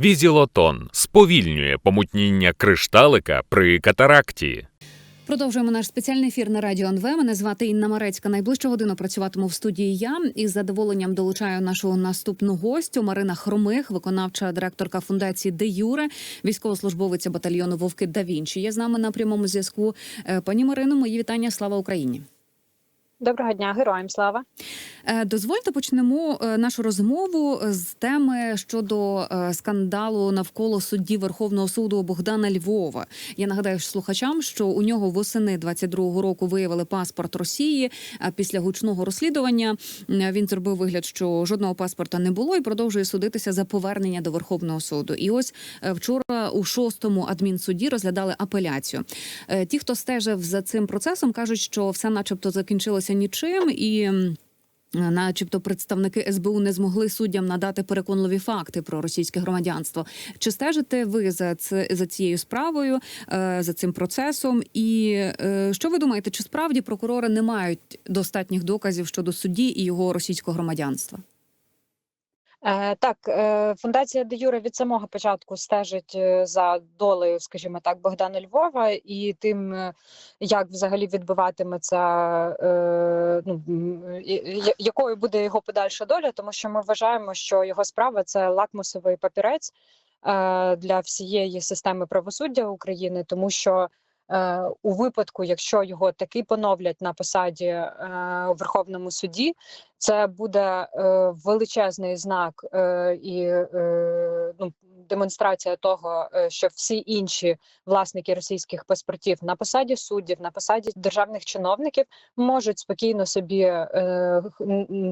Візілотон сповільнює помутніння кришталика при катаракті. Продовжуємо наш спеціальний ефір на радіо НВ. Мене звати Інна Марецька. Найближчу годину працюватиму в студії я і з задоволенням долучаю нашу наступну гостю Марина Хромих, виконавча директорка фундації Де Юре, військовослужбовиця батальйону Вовки да Вінчі. Є з нами на прямому зв'язку. Е, Пані Марино, мої вітання. Слава Україні. Доброго дня, героям слава. Е, Дозвольте почнемо е, нашу розмову з теми щодо е, скандалу навколо судді Верховного суду Богдана Львова. Я нагадаю слухачам, що у нього восени 22-го року виявили паспорт Росії. А після гучного розслідування він зробив вигляд, що жодного паспорта не було, і продовжує судитися за повернення до Верховного суду. І ось вчора у шостому адмінсуді розглядали апеляцію. Ті, хто стежив за цим процесом, кажуть, що все, начебто, закінчилося нічим і. Начебто представники СБУ не змогли суддям надати переконливі факти про російське громадянство. Чи стежите ви за це за цією справою, е, за цим процесом? І е, що ви думаєте, чи справді прокурори не мають достатніх доказів щодо судді і його російського громадянства? Е, так, е, фундація Де Юре від самого початку стежить е, за долею, скажімо так, Богдана Львова і тим, як взагалі відбуватиметься, ну якою буде його подальша доля, тому що ми вважаємо, що його справа це лакмусовий папірець для всієї системи правосуддя України, тому що. Е, У випадку, якщо його таки поновлять на посаді е, у Верховному суді, це буде е, величезний знак е, і е, ну, демонстрація того, е, що всі інші власники російських паспортів на посаді суддів, на посаді державних чиновників можуть спокійно собі е,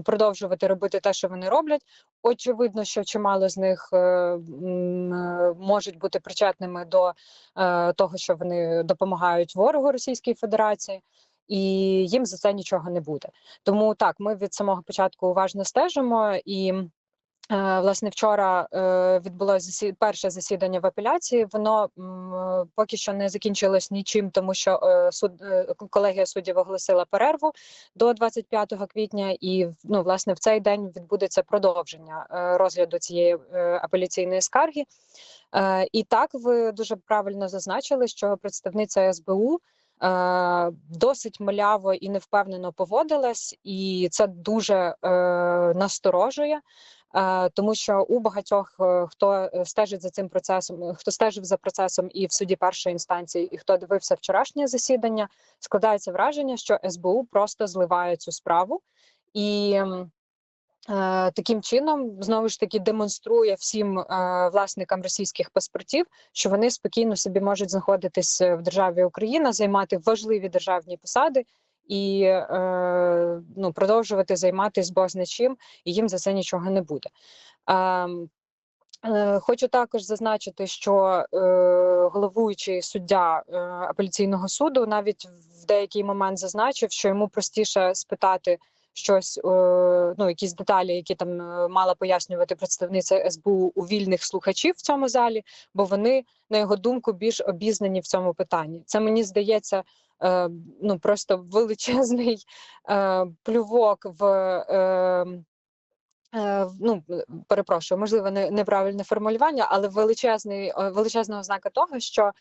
продовжувати робити те, що вони роблять. Очевидно, що чимало з них е, можуть бути причетними до того, що вони допомагають ворогу Російської Федерації, і їм за це нічого не буде. Тому так, ми від самого початку уважно стежимо і. Е, Власне, вчора е, відбулося перше засідання в апеляції. Воно е, поки що не закінчилось нічим, тому що суд колегія суддів оголосила перерву до 25 квітня, і ну, власне в цей день відбудеться продовження розгляду цієї апеляційної скарги. І так ви дуже правильно зазначили, що представниця СБУ досить маляво і невпевнено поводилась, і це дуже е, насторожує. Е, Тому що у багатьох, е, хто е, стежить за цим процесом, хто стежив за процесом і в суді першої інстанції, і хто дивився вчорашнє засідання, складається враження, що СБУ просто зливає цю справу і таким чином знову ж таки демонструє всім е, власникам російських паспортів, що вони спокійно собі можуть знаходитись в державі Україна, займати важливі державні посади і е, ну, продовжувати займатися бозна чим, і їм за це нічого не буде. Ем, Е, Хочу також зазначити, що е, головуючий суддя е, апеляційного суду навіть в деякий момент зазначив, що йому простіше спитати щось, е, ну якісь деталі, які там е, мала пояснювати представниця СБУ у вільних слухачів в цьому залі, бо вони, на його думку, більш обізнані в цьому питанні. Це мені здається. е, Ну просто величезний е, плювок в е, Е, ну, перепрошую, можливо, не неправильне формулювання, але величезний величезна ознака того, що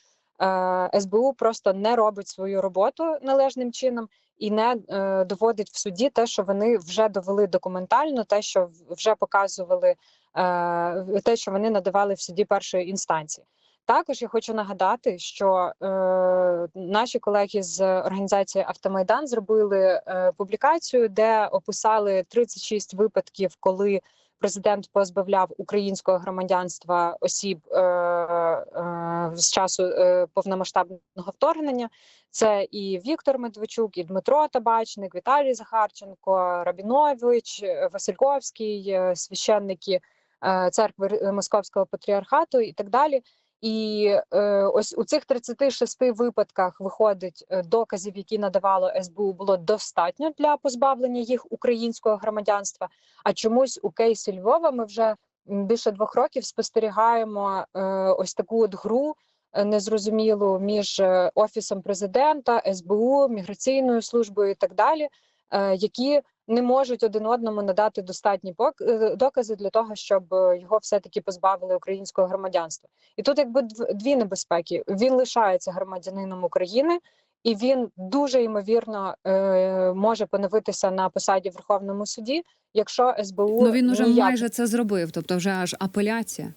СБУ просто не робить свою роботу належним чином і не е, доводить в суді те, що вони вже довели документально, те, що вже показували, е, те, що вони надавали в суді першої інстанції. Також я хочу нагадати, що е, наші колеги з організації Автомайдан зробили е, публікацію, де описали 36 випадків, коли президент позбавляв українського громадянства осіб е, е, з часу е, повномасштабного вторгнення. Це і Віктор Медведчук, і Дмитро Табачник, Віталій Захарченко, Рабінович, Васильковський, е, священники е, церкви Московського патріархату і так далі. І е, ось у цих 36 випадках виходить е, доказів, які надавало СБУ, було достатньо для позбавлення їх українського громадянства. А чомусь у кейсі Львова ми вже більше двох років спостерігаємо е, ось таку от гру е, незрозумілу між е, офісом президента, СБУ, міграційною службою і так далі, е, які не можуть один одному надати достатні е, докази для того, щоб е, його все-таки позбавили українського громадянства. І тут якби дв- дві небезпеки: він лишається громадянином України. І він дуже ймовірно е, може поновитися на посаді в Верховному суді, якщо СБУ Ну він уже ніяк майже це зробив, тобто вже аж апеляція.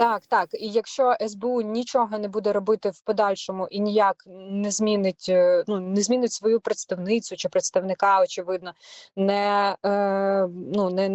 Так, так. І якщо СБУ нічого не буде робити в подальшому і ніяк не змінить, е, ну не змінить свою представницю чи представника, очевидно, не, е, ну, не,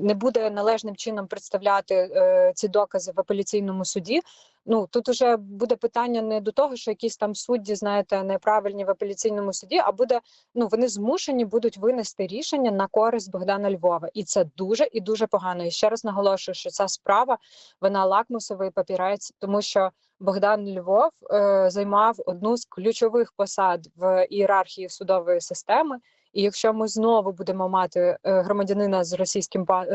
не, буде належним чином представляти е, ці докази в апеляційному суді. Ну тут уже буде питання не до того, що якісь там судді, знаєте, неправильні в апеляційному суді, а буде ну вони змушені будуть винести рішення на користь Богдана Львова, і це дуже і дуже погано. І ще раз наголошую, що ця справа вона лакмусовий папірець, тому що Богдан Львов е, займав одну з ключових посад в ієрархії судової системи. І якщо ми знову будемо мати е, громадянина з російським е,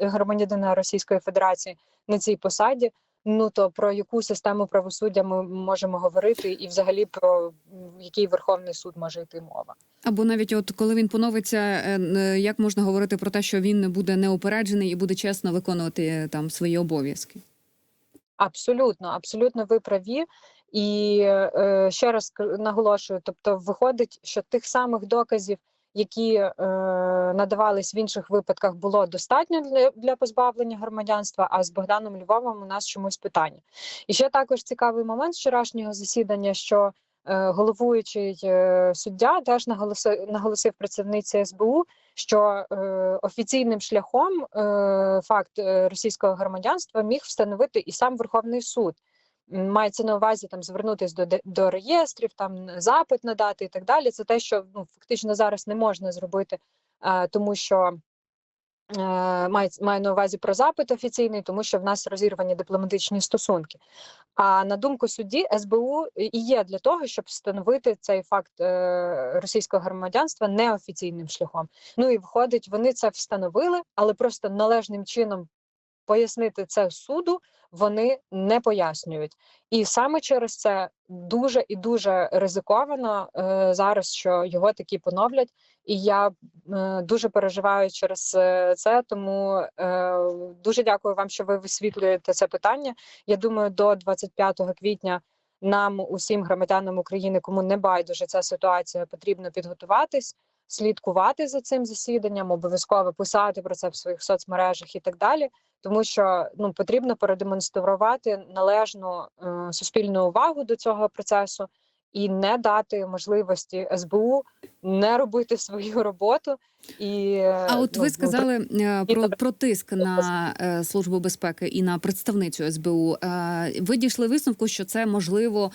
е, громадянина Російської Федерації на цій посаді, ну то про яку систему правосуддя ми можемо говорити, і взагалі про який Верховний суд може йти мова? Або навіть от коли він поновиться, як можна говорити про те, що він буде неупереджений і буде чесно виконувати там свої обов'язки? Абсолютно, абсолютно ви праві. І е, ще раз наголошую: тобто, виходить, що тих самих доказів, які е, надавались в інших випадках, було достатньо для, для позбавлення громадянства. А з Богданом Львовим у нас чомусь питання. І ще також цікавий момент вчорашнього засідання, що е, головуючий е, суддя теж наголосив, наголосив представниці СБУ, що е, офіційним шляхом е, факт е, російського громадянства міг встановити і сам Верховний суд. Мається на увазі там звернутися до, до реєстрів, там запит надати і так далі. Це те, що ну фактично зараз не можна зробити, е, тому що е, має, маю на увазі про запит офіційний, тому що в нас розірвані дипломатичні стосунки. А на думку судді, СБУ і є для того, щоб встановити цей факт е, російського громадянства неофіційним шляхом. Ну і виходить, вони це встановили, але просто належним чином пояснити це суду вони не пояснюють. І саме через це дуже і дуже ризиковано е, зараз, що його таки поновлять. І я е, дуже переживаю через е, це. Тому е, дуже дякую вам, що ви висвітлюєте це питання. Я думаю, до 25 квітня нам, усім громадянам України, кому не байдуже ця ситуація, потрібно підготуватись, слідкувати за цим засіданням, обов'язково писати про це в своїх соцмережах і так далі. Тому що ну потрібно продемонструвати належну е, суспільну увагу до цього процесу і не дати можливості СБУ не робити свою роботу. І А от ну, ви ну, сказали е, про, про тиск на е, службу безпеки і на представницю СБУ. Е, Ви дійшли висновку, що це можливо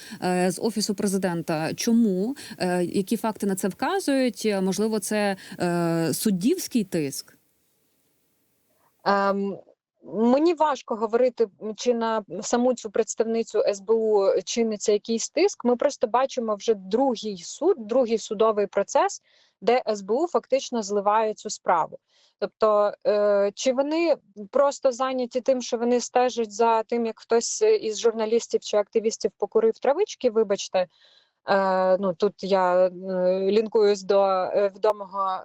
з офісу президента. Чому які факти на це вказують? Можливо, це суддівський тиск. Ем, мені важко говорити, чи на саму цю представницю СБУ чиниться якийсь тиск. Ми просто бачимо вже другий суд, другий судовий процес, де СБУ фактично зливає цю справу. Тобто, е, чи вони просто зайняті тим, що вони стежать за тим, як хтось із журналістів чи активістів покурив травички, вибачте. Е, ну тут я е, лінкуюсь до е, відомого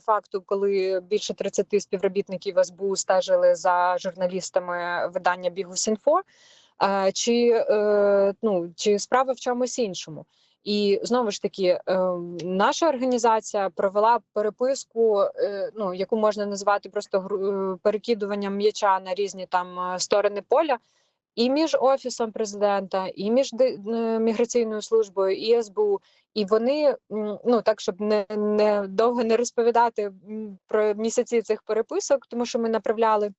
факту, коли більше 30 співробітників СБУ стежили за журналістами видання Бігус.Інфо, е, чи, ну, чи справа в чомусь іншому. І знову ж таки, наша організація провела переписку, ну яку можна назвати просто перекидуванням м'яча на різні там сторони поля і між офісом президента, і між міграційною службою, і СБУ. І вони ну так, щоб не, не довго не розповідати про місяці цих переписок, тому що ми направляли.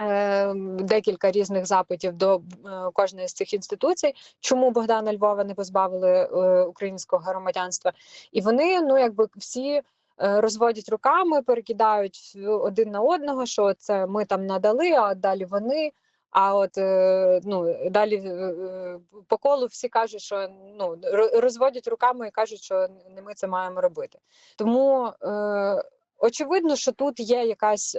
е, Декілька різних запитів до е, кожної з цих інституцій, чому Богдана Львова не позбавили е, українського громадянства, і вони ну якби всі розводять руками, перекидають один на одного, що це ми там надали, а далі вони. А от е, ну далі е, е, по колу всі кажуть, що ну ро- розводять руками і кажуть, що не ми це маємо робити. Тому Очевидно, що тут є якась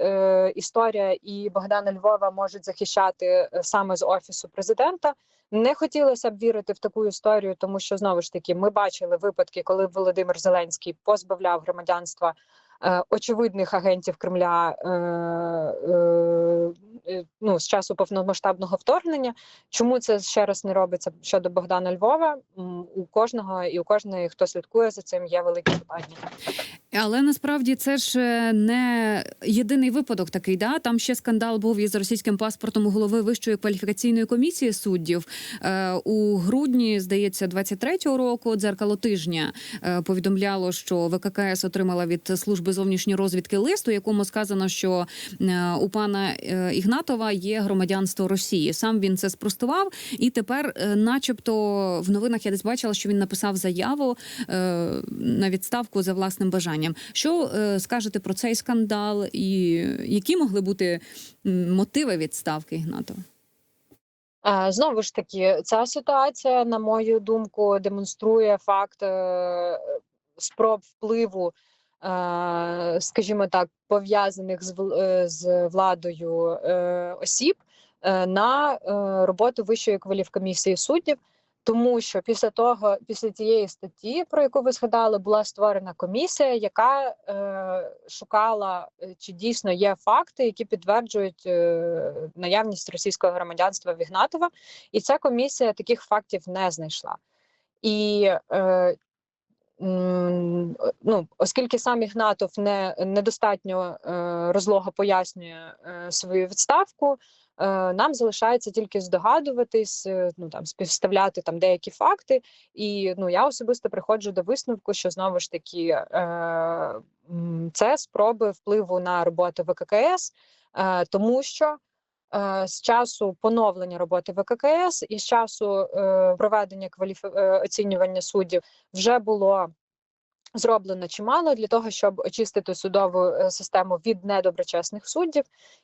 історія, і Богдана Львова можуть захищати саме з офісу президента. Не хотілося б вірити в таку історію, тому що знову ж таки ми бачили випадки, коли Володимир Зеленський позбавляв громадянства очевидних агентів Кремля ну, з часу повномасштабного вторгнення. Чому це ще раз не робиться щодо Богдана Львова? У кожного і у кожної, хто слідкує за цим, є великі питання. Але насправді це ж е, не єдиний випадок такий. Да там ще скандал був із російським паспортом у голови вищої кваліфікаційної комісії суддів Е, у грудні, здається, 23-го року. Дзеркало тижня е, повідомляло, що ВККС отримала від служби зовнішньої розвідки лист, у якому сказано, що е, у пана е, Ігнатова є громадянство Росії. Сам він це спростував, і тепер, е, начебто, в новинах я десь бачила, що він написав заяву е, на відставку за власним бажанням. Що е, скажете про цей скандал, і які могли бути мотиви відставки Ігнатова? Знову ж таки, ця ситуація, на мою думку, демонструє факт спроб впливу, скажімо так, пов'язаних з, е, владою е, осіб е, на е, роботу Вищої кваліфкомісії суддів. Тому що після того, після тієї статті, про яку ви згадали, була створена комісія, яка е, шукала, е, чи дійсно є факти, які підтверджують е, наявність російського громадянства в Ігнатова, і ця комісія таких фактів не знайшла. І е, ну, оскільки сам Ігнатов не недостатньо е, розлого пояснює е, свою відставку. Е, Нам залишається тільки здогадуватись, е, ну там співставляти там деякі факти. І ну я особисто приходжу до висновку, що знову ж таки е, це спроби впливу на роботу ВККС, е, тому що з часу поновлення роботи ВККС і з часу е, проведення кваліфі... е, оцінювання суддів вже було зроблено чимало для того, щоб очистити судову е, систему від недоброчесних суддів.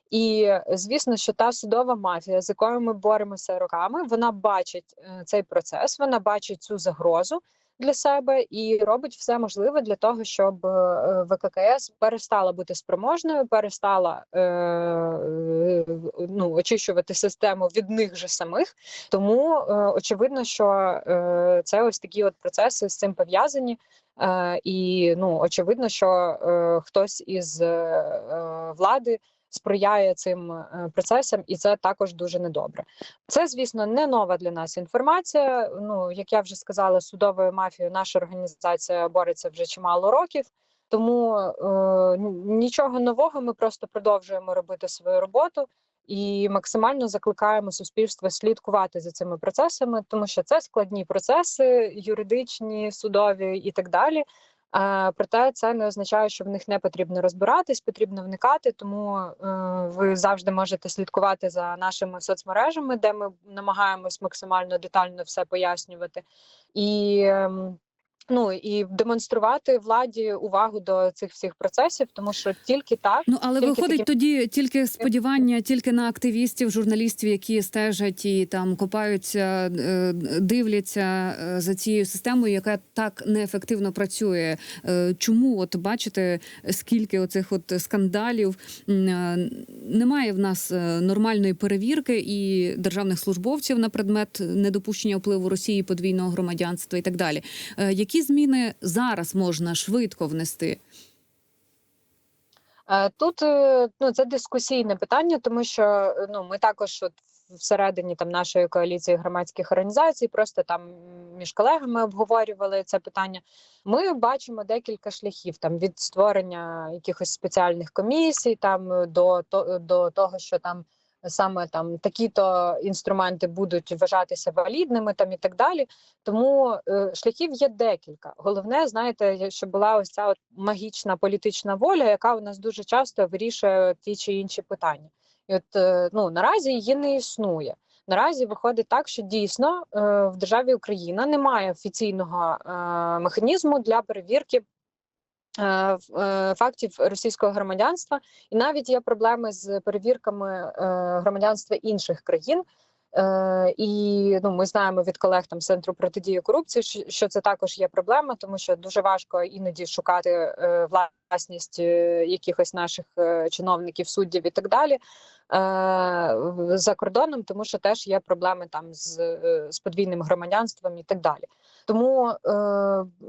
І е, звісно, що та судова мафія, з якою ми боремося роками, вона бачить е, цей процес, вона бачить цю загрозу для себе і робить все можливе для того, щоб е, ВККС перестала бути спроможною, перестала е, е, ну, очищувати систему від них же самих. Тому е, очевидно, що е, це ось такі от процеси з цим пов'язані. Е, і ну очевидно, що е, хтось із е, е, влади сприяє цим е, процесам, і це також дуже недобре. Це, звісно, не нова для нас інформація. Ну як я вже сказала, судовою мафією наша організація бореться вже чимало років. Тому е, нічого нового. Ми просто продовжуємо робити свою роботу і максимально закликаємо суспільство слідкувати за цими процесами, тому що це складні процеси, юридичні, судові і так далі. Проте це не означає, що в них не потрібно розбиратись, потрібно вникати. Тому е, ви завжди можете слідкувати за нашими соцмережами, де ми намагаємось максимально детально все пояснювати. І ем, ну і демонструвати владі увагу до цих всіх процесів, тому що тільки так Ну але Тільки виходить такі- тоді тільки сподівання, тільки на активістів, журналістів, які стежать і там копаються, е, дивляться е, за цією системою, яка так неефективно працює. Е, Чому от бачите, скільки оцих от скандалів немає в нас нормальної перевірки і державних службовців на предмет недопущення впливу Росії, подвійного громадянства і так далі. Е, Які зміни зараз можна швидко внести? Е, Тут е, ну це дискусійне питання, тому що е, ну ми також от всередині там нашої коаліції громадських організацій, просто там між колегами обговорювали це питання. Ми бачимо декілька шляхів там від створення якихось спеціальних комісій, там до до того, що там саме там такі-то інструменти будуть вважатися валідними, там і так далі. Тому е, шляхів є декілька. Головне, знаєте, щоб була ось ця от магічна політична воля, яка у нас дуже часто вирішує ті чи інші питання. І от е, ну наразі її не існує. Наразі виходить так, що дійсно е, в державі Україна немає офіційного механізму для перевірки. Е, е, Фактів російського громадянства, і навіть є проблеми з перевірками е, громадянства інших країн, і ну, ми знаємо від колег там центру протидії корупції, що- це також є проблема, тому що дуже важко іноді шукати власність якихось наших чиновників, суддів і так далі. Е, За кордоном, тому що теж є проблеми там з, з подвійним громадянством і так далі. Тому е,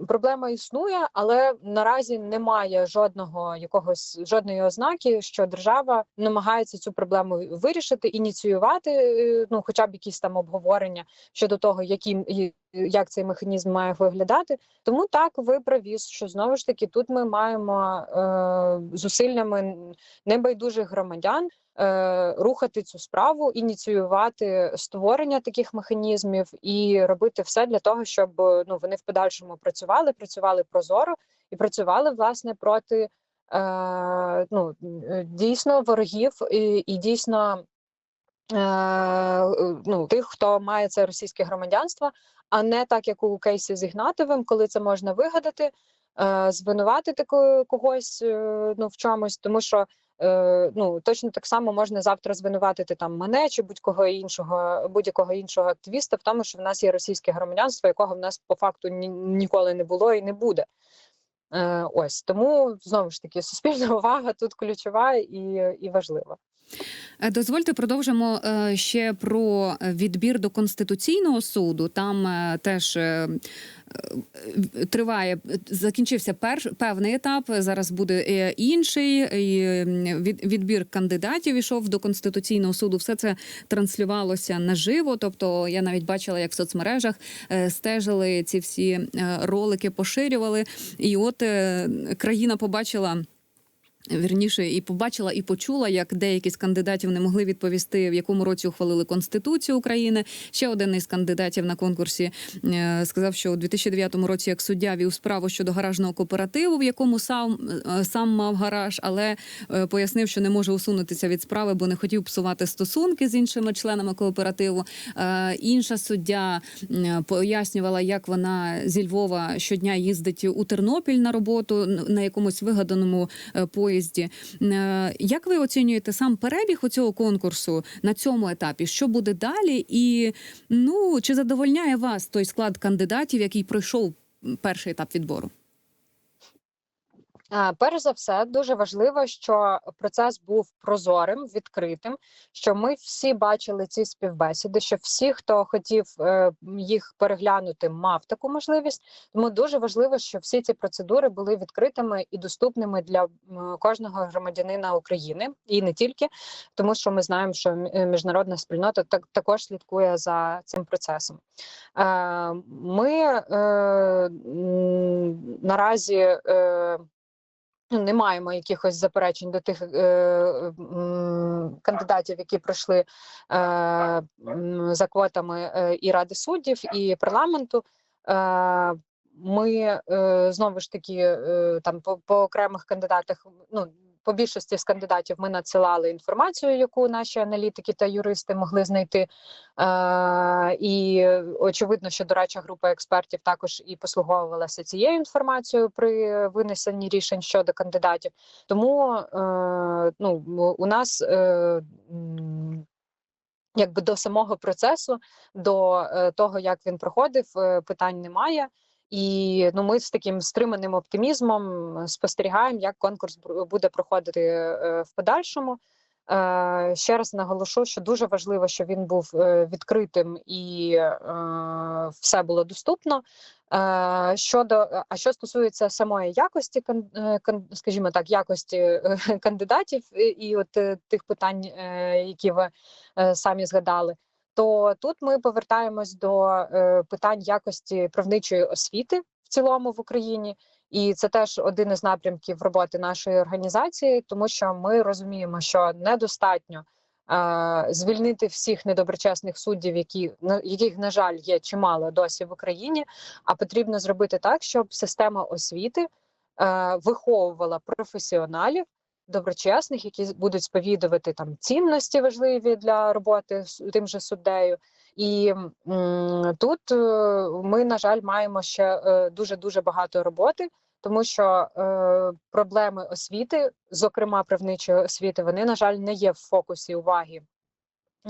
проблема існує, але наразі немає жодного якогось жодної ознаки, що держава намагається цю проблему вирішити, ініціювати, е, ну хоча б якісь там обговорення щодо того, яким і- як цей механізм має виглядати. Тому так ви праві, що знову ж таки тут ми маємо е, зусиллями небайдужих громадян. е, Рухати цю справу, ініціювати створення таких механізмів і робити все для того, щоб ну вони в подальшому працювали, працювали прозоро і працювали власне проти е, ну е, дійсно ворогів і, і дійсно е, ну, тих, хто має це російське громадянство, а не так, як у кейсі з Ігнатовим, коли це можна вигадати, е, звинуватити когось е, ну, в чомусь, тому що. е, Ну точно так само можна завтра звинуватити там мене чи будь-кого іншого, будь-якого іншого активіста в тому, що в нас є російське громадянство, якого в нас по факту ні, ніколи не було і не буде. Ось тому знову ж таки суспільна увага тут ключова і, і важлива. Е, Дозвольте продовжимо е, ще про відбір до конституційного суду. Там е, теж триває закінчився перш певний етап. Зараз буде інший. І відбір кандидатів ішов до конституційного суду. Все це транслювалося наживо. Тобто я навіть бачила, як в соцмережах стежили ці всі ролики, поширювали. І от країна побачила. Вірніше, і побачила, і почула, як деякі з кандидатів не могли відповісти, в якому році ухвалили конституцію України. Ще один із кандидатів на конкурсі е, сказав, що у 2009 році як суддя вів справу щодо гаражного кооперативу, в якому сам е, сам мав гараж, але е, пояснив, що не може усунутися від справи, бо не хотів псувати стосунки з іншими членами кооперативу. Інша суддя пояснювала, як вона зі Львова щодня їздить у Тернопіль на роботу на якомусь вигаданому поїзді. Е, Як ви оцінюєте сам перебіг у цього конкурсу на цьому етапі? Що буде далі? І ну чи задовольняє вас той склад кандидатів, який пройшов перший етап відбору? Перш за все, дуже важливо, що процес був прозорим, відкритим. Що ми всі бачили ці співбесіди, що всі, хто хотів е, їх переглянути, мав таку можливість. Тому дуже важливо, що всі ці процедури були відкритими і доступними для кожного громадянина України, і не тільки, тому що ми знаємо, що е, міжнародна спільнота так також слідкує за цим процесом. Е, Ми наразі. Ну, не маємо якихось заперечень до тих е, м, кандидатів, які пройшли е, м, за квотами е, і ради суддів, і парламенту. Е, ми е, знову ж таки е, там по, по окремих кандидатах, ну по більшості з кандидатів ми надсилали інформацію, яку наші аналітики та юристи могли знайти. Е, і очевидно, що дорадча група експертів також і послуговувалася цією інформацією при винесенні рішень щодо кандидатів. Тому е, ну, у нас е, якби до самого процесу, до е, того, як він проходив, е, питань немає. І ну, ми з таким стриманим оптимізмом спостерігаємо, як конкурс бу- буде проходити е, в подальшому. Е, Ще раз наголошу, що дуже важливо, що він був е, відкритим і е, все було доступно. Е, Щодо а що стосується самої якості, е, скажімо так, якості е, кандидатів і, от е, тих питань, е, які ви е, самі згадали, то тут ми повертаємось до е, питань якості правничої освіти в цілому в Україні. І це теж один із напрямків роботи нашої організації, тому що ми розуміємо, що недостатньо е, звільнити всіх недоброчесних суддів, які на яких на жаль є чимало досі в Україні. А потрібно зробити так, щоб система освіти е, виховувала професіоналів. Доброчесних, які будуть сповідувати там цінності важливі для роботи з тим же суддею, і тут е, ми, на жаль, маємо ще дуже дуже багато роботи, тому що е, проблеми освіти, зокрема правничої освіти, вони на жаль не є в фокусі уваги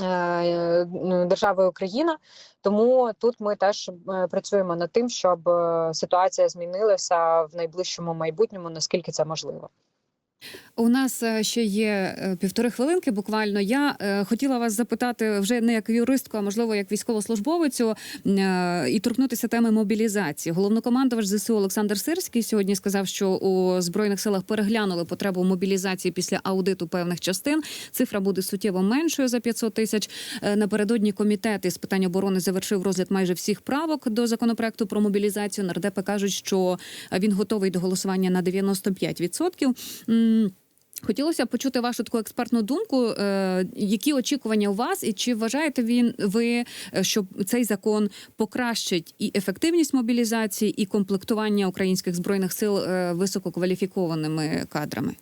е, ну, державою Україна. Тому тут ми теж працюємо над тим, щоб ситуація змінилася в найближчому майбутньому, наскільки це можливо. У нас е, ще є е, півтори хвилинки. Буквально я е, хотіла вас запитати вже не як юристку, а можливо як військовослужбовицю і торкнутися теми мобілізації. Головнокомандувач ЗСУ Олександр Сирський сьогодні сказав, що у збройних силах переглянули потребу мобілізації після аудиту певних частин. Цифра буде суттєво меншою за 500 тисяч. Напередодні комітет із питань оборони завершив розгляд майже всіх правок до законопроекту про мобілізацію. Нардепи кажуть, що він готовий до голосування на 95%. Хотілося б почути вашу таку експертну думку. Е, які очікування у вас, і чи вважаєте він ви, е, що цей закон покращить і ефективність мобілізації, і комплектування українських збройних сил е, висококваліфікованими кадрами?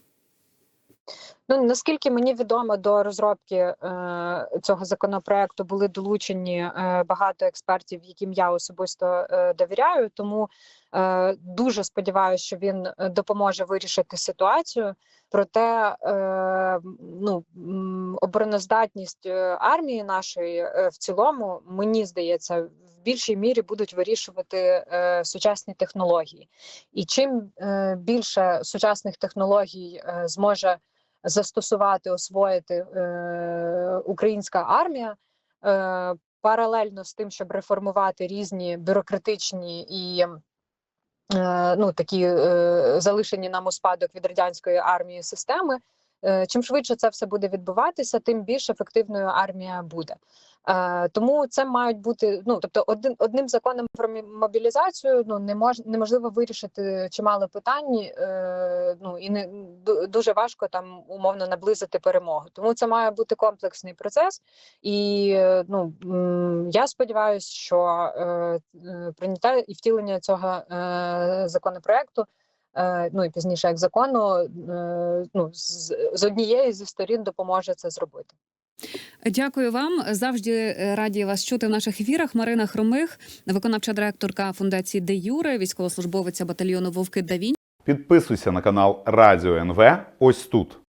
Ну наскільки мені відомо, до розробки е, цього законопроекту були долучені е, багато експертів, яким я особисто е, довіряю. Тому дуже сподіваюся, що він е, допоможе вирішити ситуацію. Проте е, ну, обороноздатність е, армії нашої е, в цілому, мені здається, в більшій мірі будуть вирішувати е, сучасні технології. І чим е, більше сучасних технологій е, зможе застосувати, освоїти е, українська армія е, паралельно з тим, щоб реформувати різні бюрократичні і е, ну, такі е, залишені нам у спадок від радянської армії системи. Е, чим швидше це все буде відбуватися, тим більш ефективною армія буде. Е, тому це мають бути ну тобто, один одним законом про мобілізацію ну не мож неможливо вирішити чимало питань. Е, ну і не дуже важко там умовно наблизити перемогу. Тому це має бути комплексний процес. І е, ну я сподіваюся, що е, прийняття і втілення цього е, законопроекту. Е, Ну і пізніше як закону, е, ну з, з однієї зі сторін допоможе це зробити. Дякую вам. Завжди е, раді вас чути в наших ефірах. Марина Хромих, виконавча директорка фундації Де Юре, військовослужбовиця батальйону Вовки Давінь. Підписуйся на канал Радіо НВ ось тут.